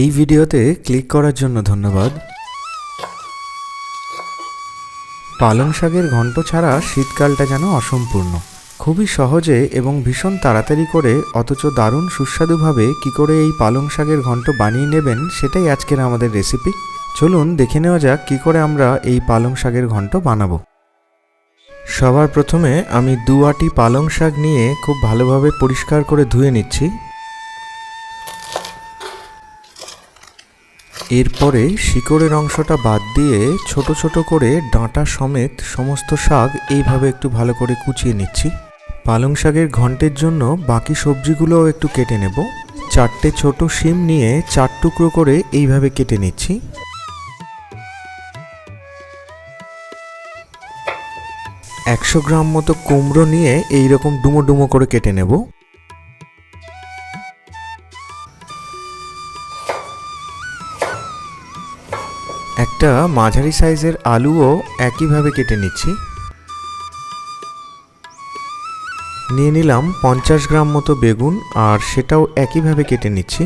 এই ভিডিওতে ক্লিক করার জন্য ধন্যবাদ। পালং শাকের ঘন্ট ছাড়া শীতকালটা যেন অসম্পূর্ণ। খুবই সহজে এবং ভীষণ তাড়াতাড়ি করে, অথচ দারুণ সুস্বাদুভাবে কি করে এই পালং শাকের ঘন্ট বানিয়ে নেবেন সেটাই আজকের আমাদের রেসিপি চলুন দেখে নেওয়া যাক কি করে আমরা এই পালং শাকের ঘন্ট বানাবো। সবার প্রথমে আমি দু আটি পালং শাক নিয়ে খুব ভালোভাবে পরিষ্কার করে ধুয়ে নিচ্ছি। এরপরে শিকড়ের অংশটা বাদ দিয়ে ছোট ছোট করে ডাঁটা সমেত সমস্ত শাক এইভাবে একটু ভালো করে কুচিয়ে নিচ্ছি। পালং শাকের ঘন্টের জন্য বাকি সবজিগুলোও একটু কেটে নেব। চারটে ছোট শিম নিয়ে চার টুকরো করে এইভাবে কেটে নিচ্ছি। একশো গ্রাম মতো কুমড়ো নিয়ে এই রকম ডুমো ডুমো করে কেটে নেব। একটা মাঝারি সাইজের আলুও একইভাবে কেটে নিচ্ছি। নিয়ে নিলাম পঞ্চাশ গ্রাম মতো বেগুন আর সেটাও একইভাবে কেটে নিচ্ছি।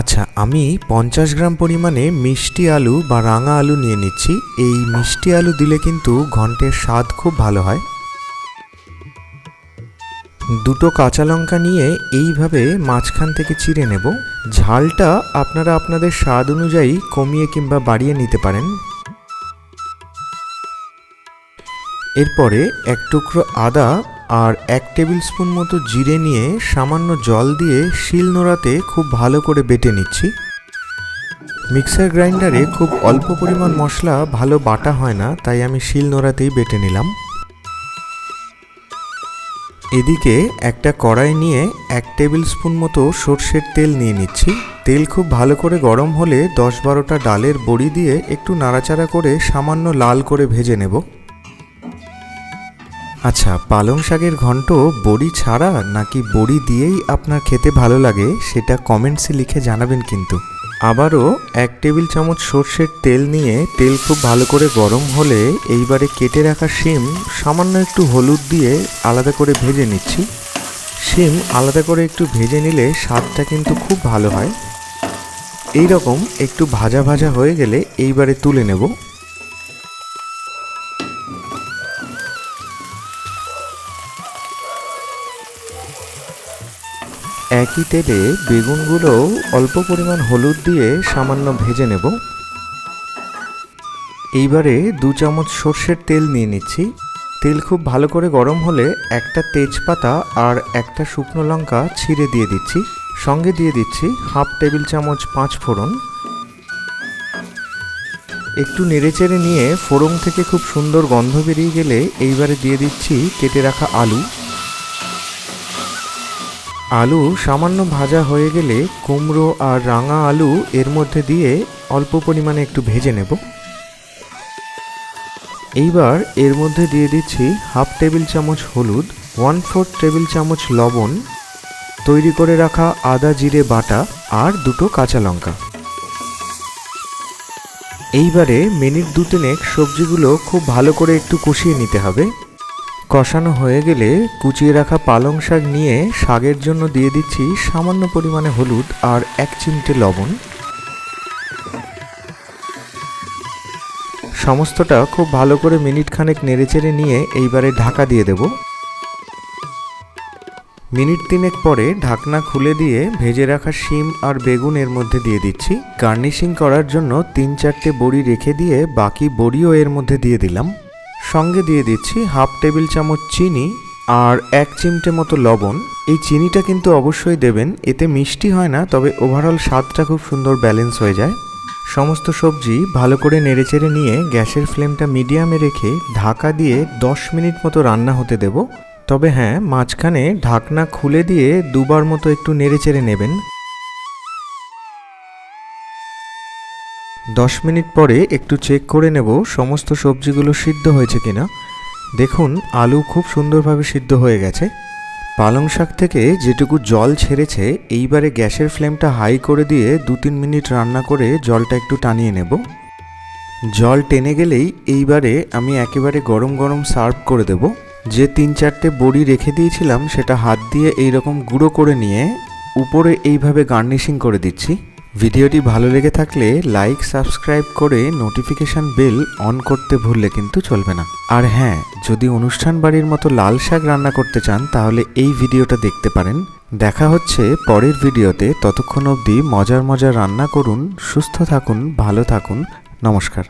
আচ্ছা আমি পঞ্চাশ গ্রাম পরিমাণে মিষ্টি আলু বা রাঙা আলু নিয়ে নিচ্ছি। এই মিষ্টি আলু দিলে কিন্তু ঘন্টের স্বাদ খুব ভালো হয়। দুটো কাঁচা লঙ্কা নিয়ে এইভাবে মাঝখান থেকে চিড়ে নেব। ঝালটা আপনারা আপনাদের স্বাদ অনুযায়ী কমিয়ে কিংবা বাড়িয়ে নিতে পারেন। এরপরে এক টুকরো আদা আর এক টেবিল স্পুন মতো জিরে নিয়ে সামান্য জল দিয়ে শিল নোড়াতে খুব ভালো করে বেটে নিচ্ছি। মিক্সার গ্রাইন্ডারে খুব অল্প পরিমাণ মশলা ভালো বাটা হয় না, তাই আমি শিল নোড়াতেই বেটে নিলাম। এদিকে একটা কড়াই নিয়ে এক টেবিল স্পুন মতো সর্ষের তেল নিয়ে নিচ্ছি। তেল খুব ভালো করে গরম হলে দশ বারোটা ডালের বড়ি দিয়ে একটু নাড়াচাড়া করে সামান্য লাল করে ভেজে নেব। আচ্ছা পালং শাকের ঘন্ট বড়ি ছাড়া নাকি বড়ি দিয়েই আপনার খেতে ভালো লাগে সেটা কমেন্টসে লিখে জানাবেন কিন্তু। আবারও এক টেবিল চামচ সর্ষের তেল নিয়ে তেল খুব ভালো করে গরম হলে এইবারে কেটে রাখা শিম সামান্য একটু হলুদ দিয়ে আলাদা করে ভেজে নিচ্ছি। শিম আলাদা করে একটু ভেজে নিলে স্বাদটা কিন্তু খুব ভালো হয়। এই রকম একটু ভাজা ভাজা হয়ে গেলে এইবারে তুলে নেব। একই তেলে বেগুনগুলো অল্প পরিমাণ হলুদ দিয়ে সামান্য ভেজে নেব। এইবারে দু চামচ সর্ষের তেল নিয়ে নিচ্ছি। তেল খুব ভালো করে গরম হলে একটা তেজপাতা আর একটা শুকনো লঙ্কা ছিঁড়ে দিয়ে দিচ্ছি। সঙ্গে দিয়ে দিচ্ছি হাফ টেবিল চামচ পাঁচ ফোড়ন। একটু নেড়েচেড়ে নিয়ে ফোড়ন থেকে খুব সুন্দর গন্ধ বেরিয়ে গেলে এইবারে দিয়ে দিচ্ছি কেটে রাখা আলু। আলু সামান্য ভাজা হয়ে গেলে কুমড়ো আর রাঙা আলু এর মধ্যে দিয়ে অল্প পরিমাণে একটু ভেজে নেব। এইবার এর মধ্যে দিয়ে দিচ্ছি হাফ টেবিল চামচ হলুদ, ওয়ান ফোর্থ টেবিল চামচ লবণ, তৈরি করে রাখা আদা জিরে বাটা আর দুটো কাঁচা লঙ্কা। এইবারে মিনিট দু তিনেক সবজিগুলো খুব ভালো করে একটু কষিয়ে নিতে হবে। কষানো হয়ে গেলে কুচিয়ে রাখা পালং শাক নিয়ে শাকের জন্য দিয়ে দিচ্ছি সামান্য পরিমাণে হলুদ আর এক চিমটে লবণ। সমস্তটা খুব ভালো করে মিনিট খানেক নেড়েচেড়ে নিয়ে এইবারে ঢাকা দিয়ে দেব। মিনিট তিনেক পরে ঢাকনা খুলে দিয়ে ভেজে রাখা শিম আর বেগুন এর মধ্যে দিয়ে দিচ্ছি। গার্নিশিং করার জন্য তিন চারটে বড়ি রেখে দিয়ে বাকি বড়িও এর মধ্যে দিয়ে দিলাম। সঙ্গে দিয়ে দিচ্ছি হাফ টেবিল চামচ চিনি আর এক চিমটে মতো লবণ। এই চিনিটা কিন্তু অবশ্যই দেবেন, এতে মিষ্টি হয় না, তবে ওভারঅল স্বাদটা খুব সুন্দর ব্যালেন্স হয়ে যায়। সমস্ত সবজি ভালো করে নেড়েচেড়ে নিয়ে গ্যাসের ফ্লেমটা মিডিয়ামে রেখে ঢাকা দিয়ে দশ মিনিট মতো রান্না হতে দেব। তবে হ্যাঁ মাঝখানে ঢাকনা খুলে দিয়ে দুবার মতো একটু নেড়েচেড়ে নেবেন। দশ মিনিট পরে একটু চেক করে নেব সমস্ত সবজিগুলো সিদ্ধ হয়েছে কিনা। দেখুন, আলু খুব সুন্দরভাবে সিদ্ধ হয়ে গেছে। পালং শাক থেকে যেটুকু জল ছেড়েছে, এইবারে গ্যাসের ফ্লেমটা হাই করে দিয়ে দু তিন মিনিট রান্না করে জলটা একটু টানিয়ে নেব। জল টেনে গেলেই এইবারে আমি একেবারে গরম গরম সার্ভ করে দেব। যে তিন চারটে বড়ি রেখে দিয়েছিলাম, সেটা হাত দিয়ে এইরকম গুঁড়ো করে নিয়ে উপরে এইভাবে গার্নিশিং করে দিচ্ছি। ভিডিওটি ভালো লেগে থাকলে লাইক, সাবস্ক্রাইব করে নোটিফিকেশান বেল অন করতে ভুললে কিন্তু চলবে না। আর হ্যাঁ যদি অনুষ্ঠান বাড়ির মতো লাল শাক রান্না করতে চান, তাহলে এই ভিডিওটা দেখতে পারেন। দেখা হচ্ছে পরের ভিডিওতে। ততক্ষণ অবধি মজার মজার রান্না করুন, সুস্থ থাকুন, ভালো থাকুন। নমস্কার।